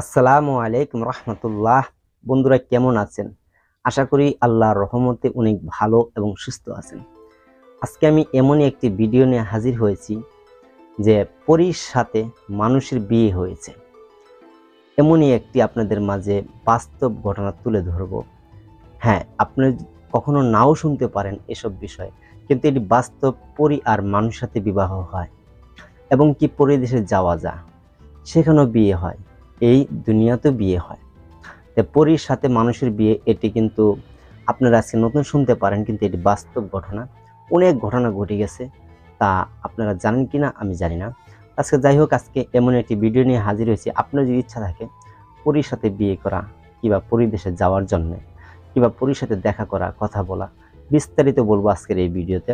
আসসালামু আলাইকুম রহমতুল্লাহ। বন্ধুরা, কেমন আছেন? আশা করি আল্লাহর রহমতে অনেক ভালো এবং সুস্থ আছেন। আজকে আমি এমনই একটি ভিডিও নিয়ে হাজির হয়েছি যে পরীর সাথে মানুষের বিয়ে হয়েছে। এমনই একটি আপনাদের মাঝে বাস্তব ঘটনা তুলে ধরব। হ্যাঁ আপনি কখনো নাও শুনতে পারেন এসব বিষয়, কিন্তু এটি বাস্তব পরি আর মানুষের সাথে বিবাহ হয়। এবং কি পরিদেশে যাওয়া যায়, সেখানেও বিয়ে হয়। এই দুনিয়াতেও বিয়ে হয়। তো পরীর সাথে মানুষের বিয়ে, এটি কিন্তু আপনারা আজকে নতুন শুনতে পারেন, কিন্তু এটি বাস্তব ঘটনা। অনেক ঘটনা ঘটে গেছে, তা আপনারা জানেন কি না আমি জানি না। আজকে যাই হোক, আজকে এমন একটি ভিডিও নিয়ে হাজির হয়েছি। আপনার যদি ইচ্ছা থাকে পরীর সাথে বিয়ে করা কিংবা পরিদেশে যাওয়ার জন্যে কিংবা পরীর সাথে দেখা করা, কথা বলা, বিস্তারিত বলব আজকের এই ভিডিওতে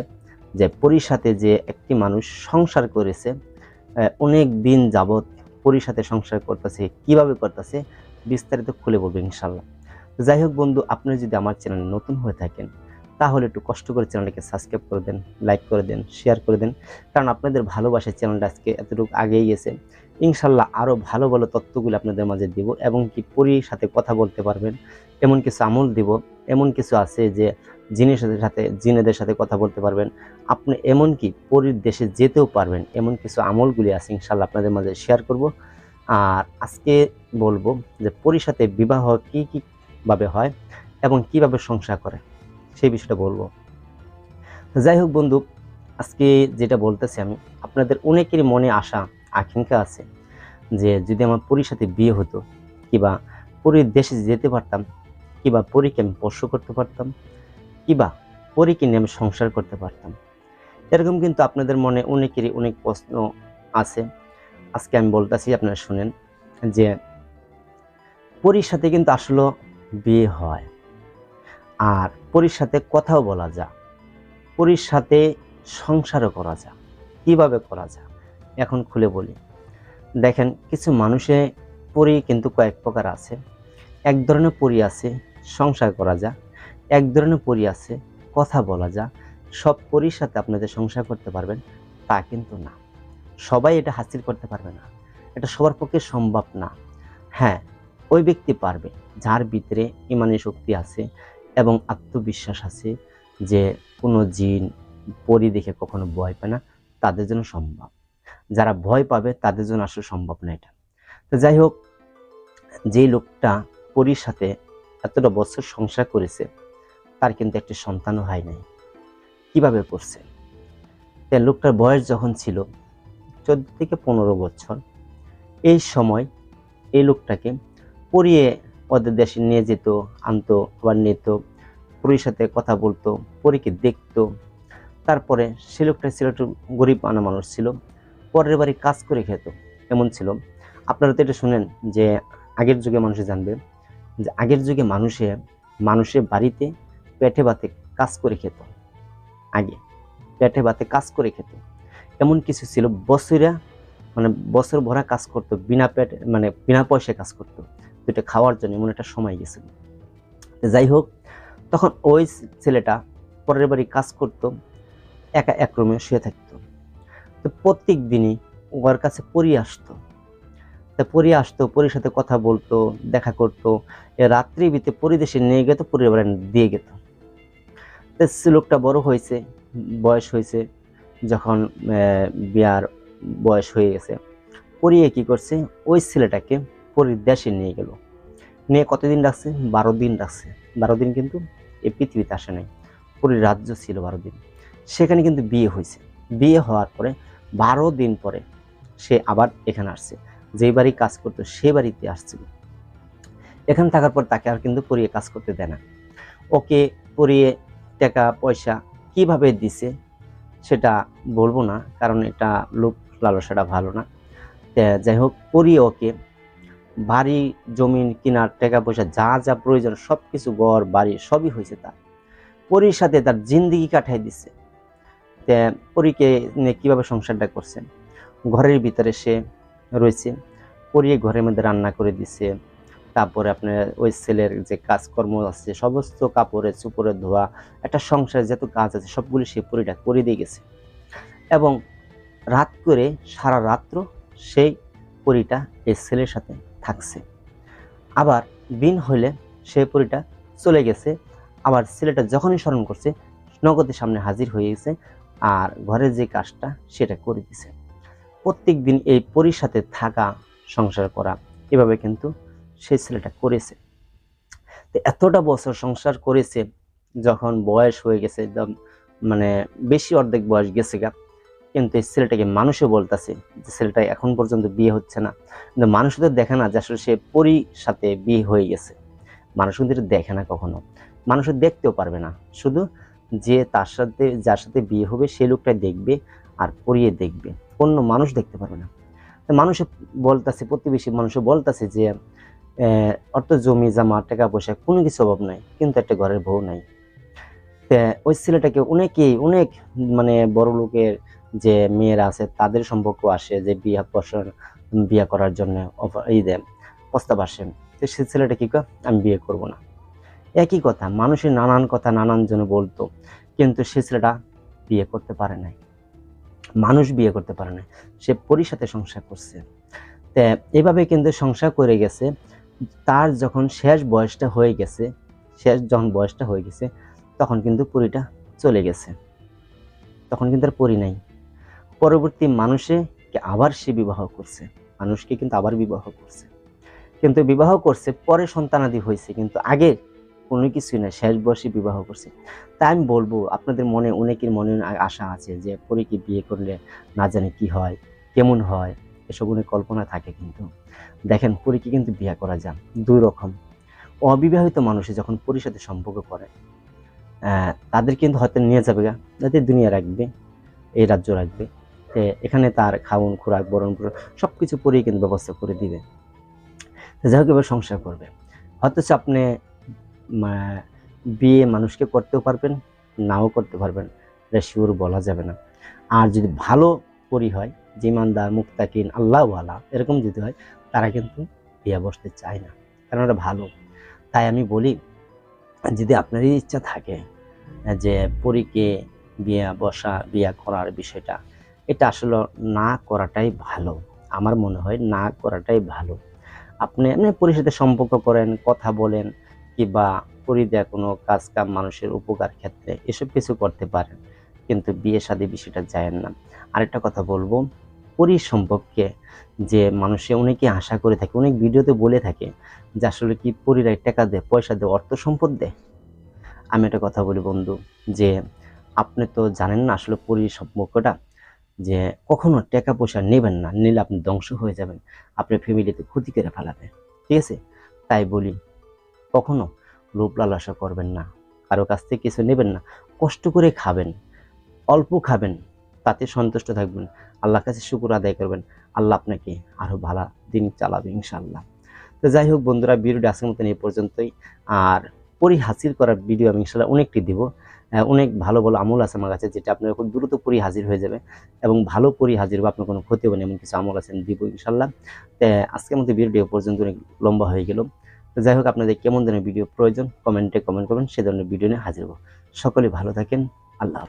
যে পরীর সাথে যে একটি মানুষ সংসার করেছে অনেক দিন যাবৎ পরির সাথে সংসার করতেছে, কীভাবে করতেছে, বিস্তারিত খুলে বলব ইনশাল্লাহ যাই হোক বন্ধু, আপনি যদি আমার চ্যানেলে নতুন হয়ে থাকেন, তাহলে একটু কষ্ট করে চ্যানেলটাকে সাবস্ক্রাইব করে দেন, লাইক করে দেন, শেয়ার করে দেন, কারণ আপনাদের ভালোবাসার চ্যানেলটা আজকে এতটুকু আগেই গেছে। ইনশাল্লাহ আরও ভালো ভালো তথ্যগুলো আপনাদের মাঝে দিব, এবং কি পরির সাথে কথা বলতে পারবেন, এমন কিছু আমল দিব, এমন কিছু আছে যে জিনিসের সাথে, জিনেদের সাথে কথা বলতে পারবেন। আপনি এমন কি পরির দেশে যেতেও পারবেন। এমন কিছু আমলগুলি আছে ইনশাল্লাহ আপনাদের মাঝে শেয়ার করব। আর আজকে বলব যে পরির সাথে বিবাহ কী কীভাবে হয় এবং কীভাবে সংসার করে, সেই বিষয়টা বলব। যাই হোক বন্ধু, আজকে যেটা বলতেছি আমি, আপনাদের অনেকেরই মনে আশা, আকাঙ্ক্ষা আছে যে যদি আমার পরির সাথে বিয়ে হতো, কিবা পরির দেশে যেতে পারতাম, কিবা পরীকে আমি স্পর্শ করতে পারতাম কিবা পরীকে নিয়ে আমি সংসার করতে পারতাম। এরকম কিন্তু আপনাদের মনে অনেকেরই অনেক প্রশ্ন আছে। আজকে আমি বলতেছি, আপনারা শুনেন যে পরীর সাথে কিন্তু আসলে বিয়ে হয়। আর পরীর সাথে কথাও বলা যায়। পরীর সাথে সংসারও করা যায়। কীভাবে করা যায়? এখন খুলে বলি। দেখেন, কিছু মানুষে পরি কিন্তু কয়েক প্রকার আছে। এক ধরনের পরি আছে, সংসার করা যায়। এক ধরনের পরি আছে, কথা বলা যা, সব পরির সাথে আপনাদের সংসার করতে পারবেন, তা কিন্তু না। সবাই এটা হাসিল করতে পারবে না। এটা সবার পক্ষে সম্ভব না। হ্যাঁ ওই ব্যক্তি পারবে, যার ভিতরে ইমানি শক্তি আছে এবং আত্মবিশ্বাস আছে যে কোনো জিন, পরি দেখে কখনো ভয় পায় না, তাদের জন্য সম্ভব। যারা ভয় পাবে, তাদের জন্য আসলে সম্ভব না এটা। তো যাই হোক, যেই লোকটা পরির সাথে এতটা বছর সংসার করেছে তার কিন্তু একটি সন্তানও হয় নাই। কীভাবে করছে? তে লোকটার বয়স যখন ছিল চোদ্দ থেকে পনেরো বছর, এই সময় এই লোকটাকে পড়িয়ে ওদের দেশে নিয়ে যেত, আনতো, আবার নিত, পরীর সাথে কথা বলতো, পরীকে দেখতো। তারপরে সে লোকটা ছিল একটু গরিব আনা মানুষ ছিল, পরের বাড়ি কাজ করে খেত। এমন ছিল। আপনারা তো এটা শুনেন যে আগের যুগে মানুষে জানবে যে আগের যুগে মানুষে, মানুষের বাড়িতে পেটে ভাতে কাজ করে খেত। আগে পেটে ভাতে কাজ করে খেত। এমন কিছু ছিল। বছরা মানে বছর ভরা কাজ করতো, বিনা পেট মানে বিনা পয়সায় কাজ করতো। দুটো খাওয়ার জন্য এমন একটা সময় গেছিল। যাই হোক, তখন ওই ছেলেটা পরের বাড়ি কাজ করতো, একা এক রুমে শুয়ে থাকতো। তো প্রত্যেক দিনই ওর কাছে পরি আসতো। তা পরি আসতো, পরির সাথে কথা বলতো, দেখা করতো। রাত্রি বিতে পরিদেশে নিয়ে গেত পরিবার দিয়ে গেত। লোকটা বড় হয়েছে, বয়স হয়েছে, যখন বিয়ার বয়স হয়ে গেছে। পরিয়ে কি করছে? ওই ছেলেটাকে পরীর দেশে নিয়ে গেল। নিয়ে কতদিন রাখছে? বারো দিন রাখছে। বারো দিন কিন্তু এই পৃথিবীতে আসে নাই। পরির রাজ্য ছিল বারো দিন। সেখানে কিন্তু বিয়ে হয়েছে। বিয়ে হওয়ার পরে বারো দিন পরে সে আবার এখানে আসছে। যেই বাড়ি কাজ করতো সে বাড়িতে আসছিল। এখানে থাকার পর তাকে আর কিন্তু পরিয়ে কাজ করতে দেয় না। ওকে পরিয়ে টাকা, পয়সা কীভাবে দিছে সেটা বলব না, কারণ এটা লোক লালসাটা ভালো না। যাই হোক পরিয়ে ওকে। বাড়ি জমিন কেনার টাকা পয়সা যা যা প্রয়োজন সব কিছু ঘর, বাড়ি সবই হয়েছে তার। পরীর সাথে তার জিন্দিগি কাটাই দিছে। পরীকে নিয়ে কীভাবে সংসারটা করছে? ঘরের ভিতরে সে রয়েছে। পরিয়ে ঘরের মধ্যে রান্না করে দিছে। তারপরে আপনার ওই ছেলের যে কাজকর্ম আছে, সমস্ত কাপড়ে চুপড়ে ধোয়া, একটা সংসারে যত কাজ আছে, সবগুলি সে পরিটা করে দিয়ে গেছে। এবং রাত করে সারা রাত্র সেই পরিটা এই ছেলের সাথে থাকছে। আবার বিন হইলে সেই পরিটা চলে গেছে। আবার ছেলেটা যখনই স্মরণ করছে, নগদের সামনে হাজির হয়ে গেছে আর ঘরের যে কাজটা সেটা করে দিছে। প্রত্যেক দিন এই পরির সাথে থাকা, সংসার করা, এভাবে কিন্তু সেই ছেলেটা করেছে। তো এতটা বছর সংসার করেছে, যখন বয়স হয়ে গেছে মানে বেশি অর্ধেক বয়স গেছে গা, কিন্তু এই ছেলেটাকে মানুষও বলতেছে যে, ছেলেটা এখন পর্যন্ত বিয়ে হচ্ছে না। কিন্তু মানুষ তো দেখে না যে, আসলে সে পরির সাথে বিয়ে হয়ে গেছে। মানুষ কিন্তু দেখে না কখনো। মানুষ দেখতেও পারবে না। শুধু যে তার সাথে, যার সাথে বিয়ে হবে সেই লোকটা দেখবে আর পরিয়ে দেখবে। অন্য মানুষ দেখতে পারবে না। মানুষে বলতেছে, প্রতিবেশী মানুষও বলতেছে যে অর্থ জমি জামা টাকা পয়সা কোনো কিছু অভাব নাই, কিন্তু একটা ঘরের বউ নাই। ওই ছেলেটাকে অনেকেই, অনেক মানে বড় লোকের যে মেয়েরা আছে, তাদের সম্পর্ক আসে যে বিয়া পছন্দ বিয়া করার জন্য এই দেয় প্রস্তাব আসে। তো সে ছেলেটা কি কয়, আমি বিয়ে করব না। একই কথা, মানুষের নানান কথা নানান জনে বলতো, কিন্তু সে ছেলেটা বিয়ে করতে পারে নাই। মানুষ বিয়ে করতে পারে না সে পরির সংসার করছে। তে, এভাবে কিন্তু সংসার করে গেছে তার যখন শেষ বয়সটা হয়ে গেছে, শেষ যখন বয়সটা হয়ে গেছে, তখন কিন্তু পরিটা চলে গেছে। তখন কিন্তু আর পরি নাই। পরবর্তী মানুষে আবার সে বিবাহ করছে। মানুষকে কিন্তু আবার বিবাহ করছে। কিন্তু বিবাহ করছে, পরে সন্তানাদি হয়েছে, কিন্তু আগে কোনো কিছুই না শেষ বয়সে বিবাহ করছে। তাই আমি বলব, আপনাদের মনে, অনেকের মনে আশা আছে যে পরীকে বিয়ে করলে না জানি কি হয়, কেমন হয়। এসব কল্পনা থাকে কিন্তু। দেখেন, পরীকে কিন্তু বিয়ে করা যায় দুই রকম। অবিবাহিত মানুষে যখন পরীর সাথে সম্পর্ক করে তাদের কিন্তু হয়তো নিয়ে যাবে গা যাতে দুনিয়া রাখবে, এই রাজ্য রাখবে। এখানে তার খাউন খোরাক, বরণ পোষণ সব কিছু পরেই কিন্তু ব্যবস্থা করে দিবে। যাই হোক, এবার সংসার করবে। অথচ আপনি বিয়ে মানুষকে করতেও পারবেন, নাও করতে পারবেন এটা শিওর বলা যাবে না। আর যদি ভালো পরি হয় যে ইমানদার মুক্তাকিন আল্লাহ আলা এরকম যদি হয়, তারা কিন্তু বিয়ে বসতে চায় না। কারণ ওটা ভালো। তাই আমি বলি, যদি আপনারই ইচ্ছা থাকে, যে পরীকে বিয়ে বসা, বিয়ে করার বিষয়টা, এটা আসলে না করাটাই ভালো। আমার মনে হয় না করাটাই ভালো। আপনি এমনি পরির সাথে সম্পর্ক করেন, কথা বলেন, কিংবা পরি দেওয়া কোনো কাজ কাম মানুষের উপকার ক্ষেত্রে এসব কিছু করতে পারেন। কিন্তু বিয়ে শাদী বিষয়টা যায় না। আরেকটা কথা বলব পরির সম্পর্কে যে মানুষে অনেকে আশা করে থাকে, অনেক ভিডিওতে বলে থাকে যে আসলে কি পরিরা টাকা দেয়, পয়সা দেয়, অর্থ সম্পদ দেয়? আমি একটা কথা বলি বন্ধু, যে আপনি তো জানেন না আসলে পরি সম্পর্কটা, যে কখনো টাকা পয়সা নেবেন না, নিলে আপনি ধ্বংস হয়ে যাবেন, আপনার ফ্যামিলিতে ক্ষতি করে ফেলাবে, ঠিক আছে? তাই বলি, কখনো লোভ লালসা করবেন না, কারও কাছ থেকে কিছু নেবেন না, কষ্ট করে খাবেন অল্প খাবেন, তাতে সন্তুষ্ট থাকবেন। আল্লাহর কাছে শুকুর আদায় করবেন। আল্লাহ আপনাকে আরও ভালো দিন চালাবে ইনশাল্লাহ তো যাই হোক বন্ধুরা, ভিডিওটি আজকের মতন এই পর্যন্তই। আর পরি হাসিল করার ভিডিও আমি ইনশাল্লাহ অনেকটি দিব। অনেক ভালো ভালো আমল আছে আমার কাছে, যেটা আপনার খুব দ্রুত পরি হাজির হয়ে যাবে এবং ভালো পরি হাজির হবে, আপনার কোনো ক্ষতি হবে না, এমন কিছু আমল আছে দিব ইনশাল্লাহ তো আজকের মতো ভিডিওটি এ পর্যন্ত অনেক লম্বা হয়ে গেল। তো যাই হোক, আপনাদের কেমন ধরনের ভিডিও প্রয়োজন, কমেন্টে কমেন্ট করবেন, সে ধরনের ভিডিও নিয়ে হাজির হব। সকলে ভালো থাকেন, আল্লাহ।